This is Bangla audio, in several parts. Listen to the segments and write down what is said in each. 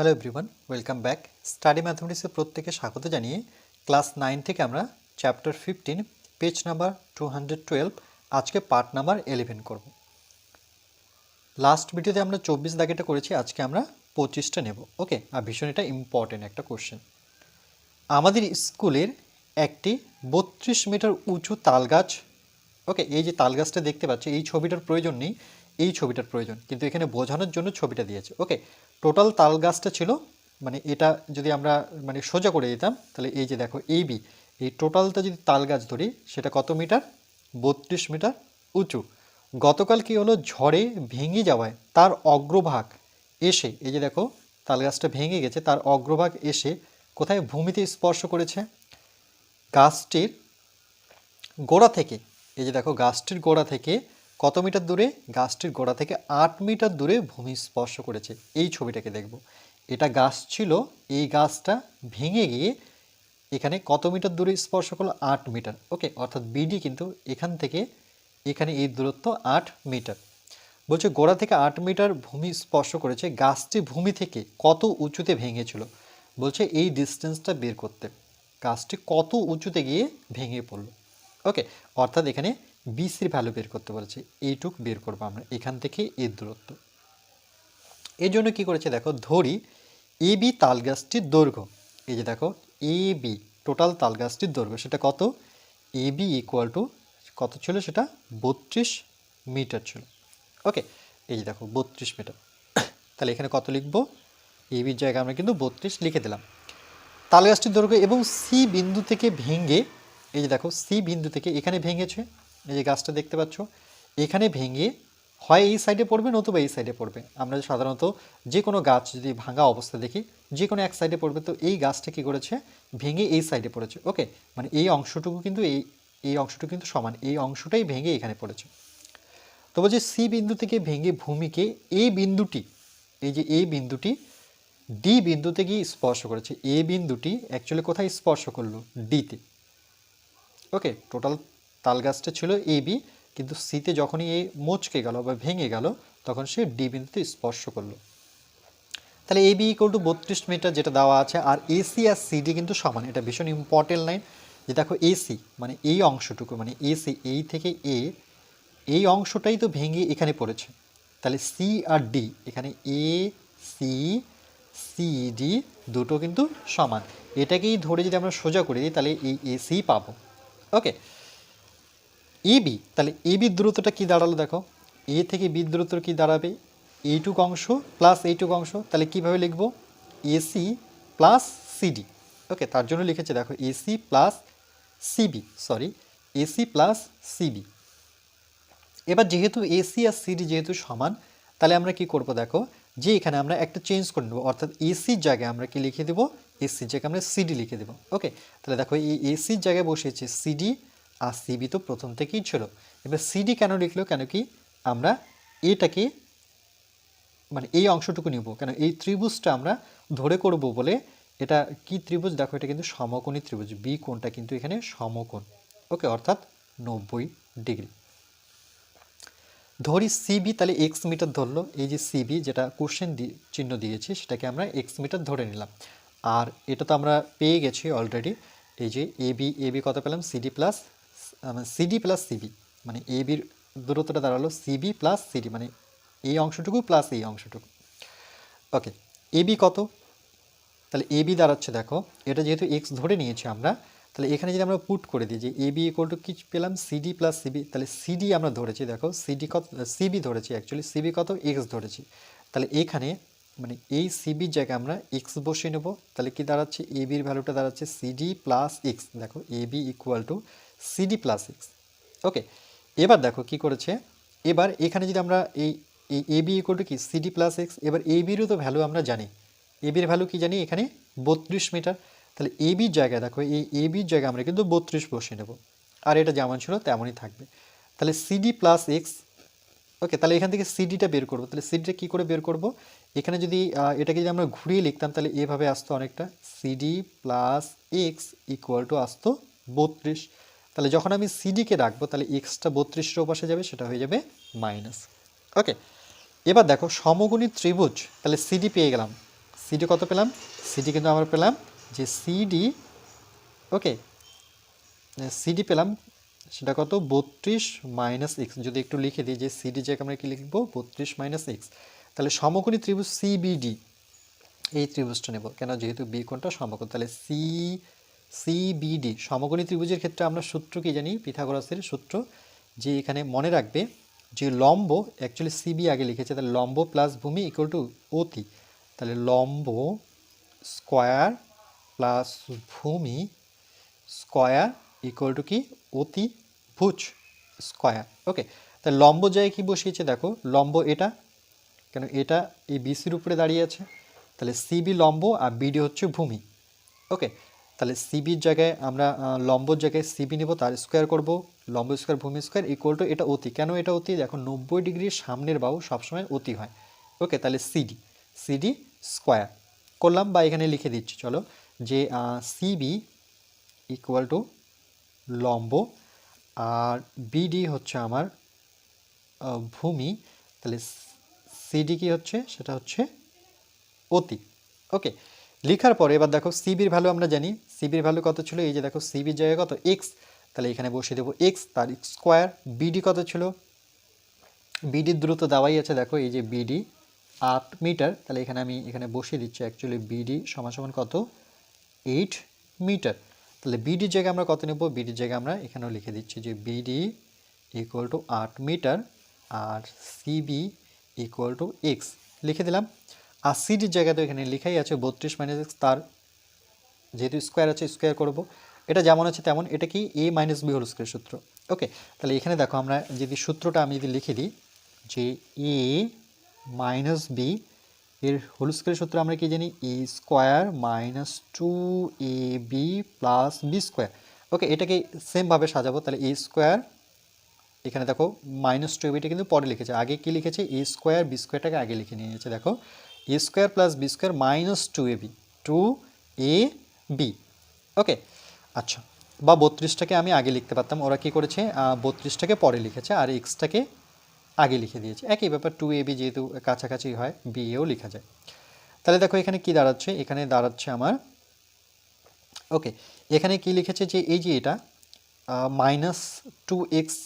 Hello everyone welcome back study ম্যাথমেটিক্সের প্রত্যেকে স্বাগত জানিয়ে ক্লাস নাইন থেকে আমরা chapter fifteen page number two hundred আজকে পার্ট নাম্বার এলেভেন করব। লাস্ট ভিডিওতে আমরা চব্বিশ দাগেটা করেছি, আজকে আমরা পঁচিশটা নেব। ওকে আর ভীষণ এটা ইম্পর্টেন্ট একটা কোশ্চেন আমাদের স্কুলের একটি বত্রিশ মিটার উঁচু তাল গাছ ওকে এই যে তাল গাছটা দেখতে পাচ্ছি, এই ছবিটার প্রয়োজন নেই, এই ছবিটার প্রয়োজন, কিন্তু এখানে বোঝানোর জন্য ছবিটা দিয়েছে। ওকে টোটাল তাল গাছটা ছিল মানে এটা যদি আমরা মানে সোজা করে দিতাম, তাহলে এই যে দেখো, এই বি, এই টোটালটা যদি তাল গাছ ধরি, সেটা কত মিটার? বত্রিশ মিটার উঁচু। গতকাল কি হলো? ঝড়ে ভেঙে যাওয়ায় তার অগ্রভাগ এসে, এই যে দেখো, তাল গাছটা ভেঙে গেছে, তার অগ্রভাগ এসে কোথায়? ভূমিতে স্পর্শ করেছে। গাছটির গোড়া থেকে, এই যে দেখো, গাছটির গোড়া থেকে কত মিটার দূরে? গাছটির গোড়া থেকে আট মিটার দূরে ভূমি স্পর্শ করেছে। এই ছবিটাকে দেখব। এটা গাছ ছিল, এই গাছটা ভেঙে গিয়ে এখানে কত মিটার দূরে স্পর্শ করল? আট মিটার। ওকে, অর্থাৎ বিডি কিন্তু এখান থেকে, এখানে এই দূরত্ব আট মিটার। বলছে গোড়া থেকে আট মিটার ভূমি স্পর্শ করেছে। গাছটি ভূমি থেকে কত উঁচুতে ভেঙেছিল? বলছে এই ডিস্টেন্সটা বের করতে। গাছটি কত উঁচুতে গিয়ে ভেঙে পড়ল? ওকে, অর্থাৎ এখানে বিসির ভ্যালু বের করতে বলেছে, এইটুক বের করব আমরা, এখান থেকে এর দূরত্ব। এর জন্য কি করেছে দেখো, ধরি এ বি তাল গাছটির দৈর্ঘ্য, এই যে দেখো এ বি টোটাল তাল গাছটির দৈর্ঘ্য, সেটা কত? এ বি ইকুয়াল টু কত ছিল সেটা? বত্রিশ মিটার ছিল। ওকে এই যে দেখো, বত্রিশ মিটার। তাহলে এখানে কত লিখব? এ বির জায়গায় আমরা কিন্তু বত্রিশ লিখে দিলাম। তাল গাছটির দৈর্ঘ্য এবং সি বিন্দু থেকে ভেঙে এই যে দেখো সি বিন্দু থেকে এখানে ভেঙেছে এই যে গাছটা দেখতে পাচ্ছ, এখানে ভেঙে হয় এই সাইডে পড়বে নতুবা এই সাইডে পড়বে। আমরা সাধারণত যে কোনো গাছ যদি ভাঙা অবস্থা দেখি যে কোনো এক সাইডে পড়বে। তো এই গাছটা কী করেছে? ভেঙে এই সাইডে পড়েছে। ওকে মানে এই অংশটুকু কিন্তু এই এই অংশটুকু কিন্তু সমান। এই অংশটাই ভেঙে এখানে পড়েছে। তো বলছে সি বিন্দু থেকে ভেঙে ভূমিকে এই বিন্দুটি, এই যে এই বিন্দুটি ডি বিন্দুতে গিয়ে স্পর্শ করেছে। এ বিন্দুটি অ্যাকচুয়ালি কোথায় স্পর্শ করল? ডিতে ওকে টোটাল তাল গাছটা ছিল এ, বি, কিন্তু সিতে যখনই এ মোচকে গেল বা ভেঙে গেল, তখন সে ডি বিন্দুতে স্পর্শ করল। তাহলে এ, বি ইকুয়াল টু বত্রিশ মিটার যেটা দেওয়া আছে, আর এসি আর সিডি কিন্তু সমান। এটা ভীষণ ইম্পর্টেন্ট লাইন যে দেখো এসি মানে এই অংশটুকু মানে এসি এই থেকে এ, এই অংশটাই তো ভেঙে এখানে পড়েছে। তাহলে সি আর ডি, এখানে এ, সি সি, ডি দুটো কিন্তু সমান। এটাকেই ধরে যদি আমরা সোজা করে দিই, তাহলে এই এসি পাবো। ওকে এবি তাহলে এবির দূরত্বটা কি দাঁড়াল দেখো? এ থেকে বি দূরত্ব কি দাঁড়াবে? এইটুক অংশ প্লাস এইটুক অংশ, তাহলে কীভাবে লিখব? এসি প্লাস সিডি ওকে তার জন্য লিখেছে দেখো AC plus CB sorry AC plus CB এবার যেহেতু এসি আর সিডি যেহেতু সমান, তাহলে আমরা কি করব দেখো? যে এখানে আমরা একটা চেঞ্জ করে নেব, অর্থাৎ এসির জায়গায় আমরা কি লিখে দেবো? এসির জায়গায় আমরা সিডি লিখে দেবো। ওকে তাহলে দেখো এই এসির জায়গায় বসিয়েছে সিডি আর সিবি তো প্রথম থেকেই ছিল। এবার সিডি কেন লিখলো? কেন কি আমরা এটাকে মানে এই অংশটুকু নিব। কেন এই ত্রিভুজটা আমরা ধরে করব বলে এটা কি ত্রিভুজ? দেখো, এটা কিন্তু সমকোণী ত্রিভুজ। বি কোণটা কিন্তু এখানে সমকোণ। ওকে, অর্থাৎ নব্বই ডিগ্রি। ধরি সিবি তাহলে এক্স মিটার ধরলো। এই যে সিবি যেটা কোশ্চেন চিহ্ন দিয়েছি, সেটাকে আমরা এক্স মিটার ধরে নিলাম। আর এটা তো আমরা পেয়ে গেছি অলরেডি এই যে এ বি এ বি কত পেলাম? CD plus CD plus CB মানে এ বির দূরত্বটা দাঁড়াল সিবি প্লাস সিডি মানে এই অংশটুকু প্লাস এই অংশটুকু। ওকে এ বি কত? তাহলে এ বি দাঁড়াচ্ছে দেখো, এটা যেহেতু এক্স ধরে নিয়েছি আমরা, তাহলে এখানে যদি আমরা পুট করে দিই যে এ বি ইকুয়াল টু কি পেলাম? সিডি প্লাস সিবি তাহলে সিডি আমরা ধরেছি দেখো সিডি কত সিবি ধরেছি অ্যাকচুয়ালি সিবি কত? এক্স ধরেছি। তাহলে এখানে মানে এই সিবির জায়গায় আমরা এক্স বসিয়ে নেব, তাহলে কি দাঁড়াচ্ছে? এ বির ভ্যালুটা দাঁড়াচ্ছে সিডি প্লাস এক্স দেখো A B equal to CD plus x okay এবার দেখো কি করেছে? এবার এখানে যদি আমরা এই এই এ বি ইকুয়াল টু কি? সিডি প্লাস এক্স এবার এ বিরও তো ভ্যালু আমরা জানি। এ বির ভ্যালু কি জানি? এখানে বত্রিশ মিটার তাহলে এ বির জায়গায় দেখো, এই এ বির জায়গায় আমরা কিন্তু বত্রিশ বসিয়ে নেব। আর এটা যেমন ছিল তেমনই থাকবে। তাহলে সিডি প্লাস এক্স ওকে তাহলে এখান থেকে সিডিটা বের করব। তাহলে সিডিটা কী করে বের করব? এখানে যদি এটাকে যদি আমরা ঘুরিয়ে লিখতাম, তাহলে এভাবে আসতো অনেকটা। CD plus x equal to আসতো বত্রিশ। তাহলে যখন আমি সিডিকে রাখব, তাহলে এক্সটা বত্রিশের ওপাশে যাবে, সেটা হয়ে যাবে মাইনাস ওকে এবার দেখো সমগুণী ত্রিভুজ, তাহলে সিডি পেয়ে গেলাম। সিডি কত পেলাম? সিডি কিন্তু আমরা পেলাম যে সিডি ওকে সিডি পেলাম, সেটা কত? বত্রিশ মাইনাস এক্স যদি একটু লিখে দিই যে সিডি জায়গায় আমরা কি লিখব? বত্রিশ মাইনাস এক্স তাহলে সমকোণী ত্রিভুজ সিবিডি এই ত্রিভুজটা নেব। কেন? যেহেতু বি কোণটা সমকোণ, তাহলে সি সিবিডি সমকোণী ত্রিভুজের ক্ষেত্রে আমরা সূত্র কি জানি? পিথাগোরাসের সূত্র, যে এখানে মনে রাখবে যে লম্ব অ্যাকচুয়ালি সিবি আগে লিখেছে, তাহলে লম্ব প্লাস ভূমি ইকুয়াল টু অতি তাহলে লম্ব স্কোয়ার প্লাস ভূমি স্কোয়ার ইকুয়াল টু কি? অতি ভুজ স্কোয়ার ওকে তাহলে লম্ব জায়গায় কি বসিয়েছে দেখো, লম্ব এটা, কেন এটা এই বিসির উপরে দাঁড়িয়ে আছে। তাহলে সিবি লম্ব আর বিডি হচ্ছে ভূমি। ওকে তাহলে সিবির জায়গায় আমরা লম্বর জায়গায় সিবি নেব, তার স্কোয়ার করব। লম্ব স্কোয়ার ভূমি স্কোয়ার ইকুয়াল টু এটা অতি। কেন এটা অতি? দেখো, নব্বই ডিগ্রির সামনের বাহু সবসময় অতি হয়। ওকে তাহলে সিডি সিডি স্কোয়ার করলাম বা এখানে লিখে দিচ্ছি, চলো। যে সিবি ইকুয়াল টু লম্ব, আর বিডি হচ্ছে আমার ভূমি। তাহলে সিডি কি হচ্ছে? সেটা হচ্ছে অতি। ওকে লেখার পরে এবার দেখো সিবির ভ্যালু আমরা জানি। সিবির ভ্যালু কত ছিল? এই যে দেখো সিবির জায়গায় কত? এক্স তাহলে এখানে বসিয়ে দেবো এক্স তার স্কোয়ার বিডি কত ছিল? বিডির দ্রুত দেওয়াই আছে, দেখো, এই যে বিডি আট মিটার তাহলে এখানে আমি এখানে বসিয়ে দিচ্ছি অ্যাকচুয়ালি বিডি সমান সমান কত? এইট মিটার তাহলে বিডির জায়গায় আমরা কত নেব? বিডির জায়গায় আমরা এখানেও লিখে দিচ্ছি যে বিডি ইকুয়াল টু আট মিটার আর সিবি ইকুয়াল টু এক্স লিখে দিলাম। আর সিডির জায়গায় তো এখানে লেখাই আছে, বত্রিশ মাইনাস এক্স তার যেহেতু স্কোয়ার আছে স্কোয়ার করব। এটা যেমন আছে তেমন, এটা কি? A minus B whole square সূত্র। ওকে তাহলে এখানে দেখো আমরা যদি সূত্রটা আমি যদি লিখে দিই, যে এ মাইনাস বি এর হোল স্কোয়ার সূত্র আমরা কি জানি? A square minus two A B plus B square okay এটাকে সেমভাবে সাজাবো, তাহলে এ স্কোয়ার এখানে দেখো মাইনাস টু এবিটা কিন্তু পরে লিখেছে। আগে কি লিখেছে? এ স্কোয়ার বি স্কোয়ারটাকে আগে লিখে নিয়েছে। দেখো A square plus B square minus two A B two A B. Okay? আচ্ছা। বা বত্রিশটাকে আমি আগে লিখতে পারতাম। ওরা কি করেছে? বত্রিশটাকে পরে লিখেছে আর এক্সটাকে আগে লিখে দিয়েছে। একই ব্যাপার, টু এ বি যেহেতু কাছাকাছি হয়, বি এও লেখা যায়। তাহলে দেখো এখানে কি দাঁড়াচ্ছে? এখানে দাঁড়াচ্ছে আমার, ওকে, এখানে কি লিখেছে যে এই যে এটা minus two x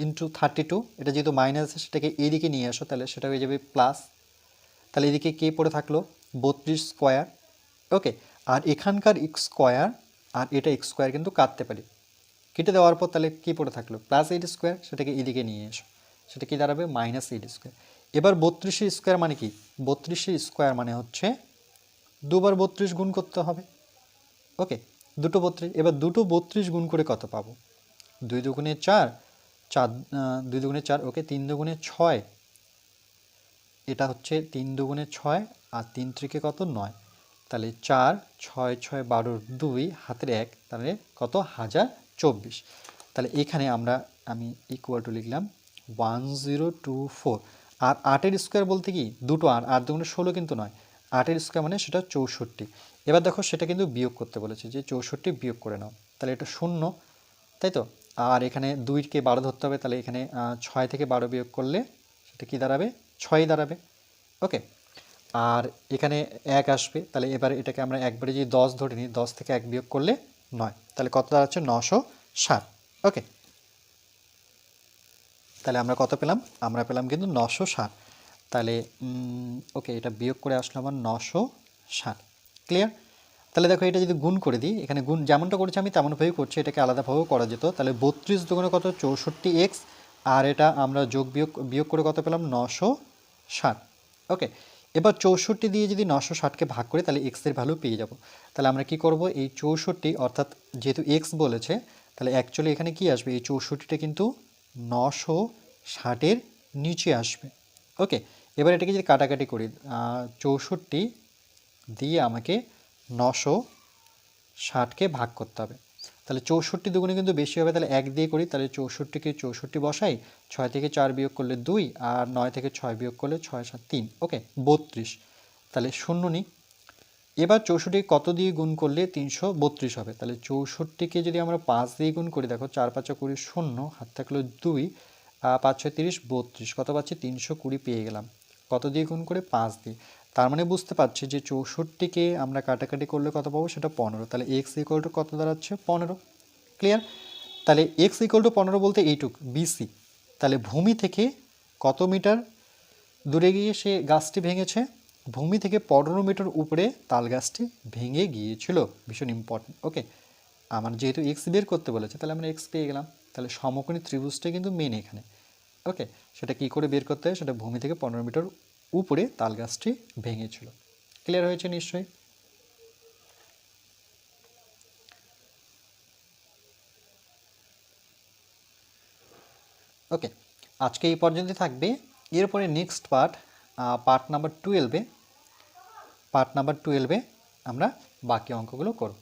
into thirty two এটা যেহেতু মাইনাস সেটাকে এদিকে নিয়ে আসো, তাহলে সেটা হয়ে যাবে প্লাস তাহলে এদিকে কে পড়ে থাকল? বত্রিশ স্কোয়ার ওকে আর এখানকার এক্স স্কোয়ার আর এটা এক্স স্কোয়ার কিন্তু কাটতে পারি। কেটে দেওয়ার পর তাহলে কী পড়ে থাকল? প্লাস এইট স্কোয়ার সেটাকে এদিকে নিয়ে এসো। সেটা কি দাঁড়াবে? মাইনাস এইট স্কোয়ার এবার বত্রিশের স্কোয়ার মানে কি? বত্রিশের স্কোয়ার মানে হচ্ছে দুবার বত্রিশ গুণ করতে হবে। ওকে দুটো বত্রিশ। এবার দুটো বত্রিশ গুণ করে কত পাবো? দুই দুগুণে চার চার দুই দুগুণে চার ওকে তিন দুগুণে ছয়। এটা হচ্ছে তিন দুগুণে ছয় আর তিন ত্রিকে কত? নয়। তাহলে চার, ছয় ছয়, বারোর দুই, হাতের এক, তাহলে কত? হাজার চব্বিশ। তাহলে এখানে আমরা, আমি ইকুয়াল টু লিখলাম ওয়ান জিরো টু ফোর আর আটের স্কোয়ার বলতে কি? দুটো আট আট দুগুণে ষোলো কিন্তু নয়। আটের স্কোয়ার মানে সেটা চৌষট্টি। এবার দেখো সেটা কিন্তু বিয়োগ করতে বলেছে যে চৌষট্টি বিয়োগ করে নাও। তাহলে এটা শূন্য, তাই তো? আর এখানে দুইকে বারো ধরতে হবে, তাহলে এখানে ছয় থেকে বারো বিয়োগ করলে সেটা কি দাঁড়াবে? ছয়ই দাঁড়াবে। ওকে আর এখানে এক আসবে, তাহলে এবার এটাকে আমরা একবারে যদি দশ ধরে নিই, দশ থেকে এক বিয়োগ করলে নয়, তাহলে কত দাঁড়াচ্ছে? নশো ষাট, ওকে। তাহলে আমরা কত পেলাম? আমরা পেলাম কিন্তু নশো ষাট, তাহলে ওকে, এটা বিয়োগ করে আসলো আমার নশো ষাট ক্লিয়ার তাহলে দেখো এটা যদি গুণ করে দিই, এখানে গুণ যেমনটা করেছি আমি তেমনভাবেই করছি, এটাকে আলাদাভাবেও করা যেত, তাহলে বত্রিশ দুগুণে কত? চৌষট্টি এক্স, আর এটা আমরা যোগ বিয়োগ বিয়োগ করে কত পেলাম? নশো ষাট, ওকে। এবার চৌষট্টি দিয়ে যদি নশো ষাটকে ভাগ করি, তাহলে এক্সের ভ্যালু পেয়ে যাব। তাহলে আমরা কি করব? এই চৌষট্টি, অর্থাৎ যেহেতু এক্স বলেছে, তাহলে অ্যাকচুয়ালি এখানে কি আসবে? এই চৌষট্টিটা কিন্তু নশো ষাটের নিচে আসবে। ওকে এবার এটাকে যদি কাটাকাটি করি চৌষট্টি দিয়ে আমাকে নশো ষাটকে ভাগ করতে হবে। তাহলে চৌষট্টি দুগুণে কিন্তু বেশি হবে, তাহলে এক দিয়ে করি, তাহলে চৌষট্টিকে চৌষট্টি বসাই, ছয় থেকে চার বিয়োগ করলে দুই আর নয় থেকে ছয় বিয়োগ করলে ছয় সাত তিন, ওকে, বত্রিশ। তাহলে শূন্য নিই এবার চৌষট্টি কত দিয়ে গুণ করলে তিনশো বত্রিশ হবে? তাহলে চৌষট্টিকে যদি আমরা পাঁচ দিয়ে গুণ করি, দেখো চার পাঁচা কুড়ি শূন্য, হাত থাকল দুই পাঁচ ছয় তিরিশ বত্রিশ, কত পাচ্ছি? তিনশো কুড়ি পেয়ে গেলাম। কত দিয়ে গুণ করে? পাঁচ দিয়ে। তার মানে বুঝতে পারছি যে চৌষট্টিকে আমরা কাটাকাটি করলে কত পাবো? সেটা পনেরো। তাহলে এক্স ইকুয়াল টু কত দাঁড়াচ্ছে? পনেরো। ক্লিয়ার তাহলে এক্স ইকুয়াল টু পনেরো বলতে এইটুক বিসি তাহলে ভূমি থেকে কত মিটার দূরে গিয়ে সে গাছটি ভেঙেছে? ভূমি থেকে পনেরো মিটার উপরে তাল গাছটি ভেঙে গিয়েছিল। ভীষণ ইম্পর্টেন্ট ওকে আমার যেহেতু এক্স বের করতে বলেছে, তাহলে আমরা এক্স পেয়ে গেলাম। তাহলে সমকোণী ত্রিভুজটা কিন্তু মেন এখানে ওকে সেটা কি করে বের করতে হয়? সেটা ভূমি থেকে পনেরো মিটার উপরে তাল গাছটি ভেঙেছিল ক্লিয়ার হয়েছে নিশ্চয়ই? ওকে আজকে এই পর্যন্ত থাকবে। এরপরে নেক্সট পার্ট পার্ট নাম্বার টুয়েলভে পার্ট নাম্বার টুয়েলভে আমরা বাকি অঙ্কগুলো করব।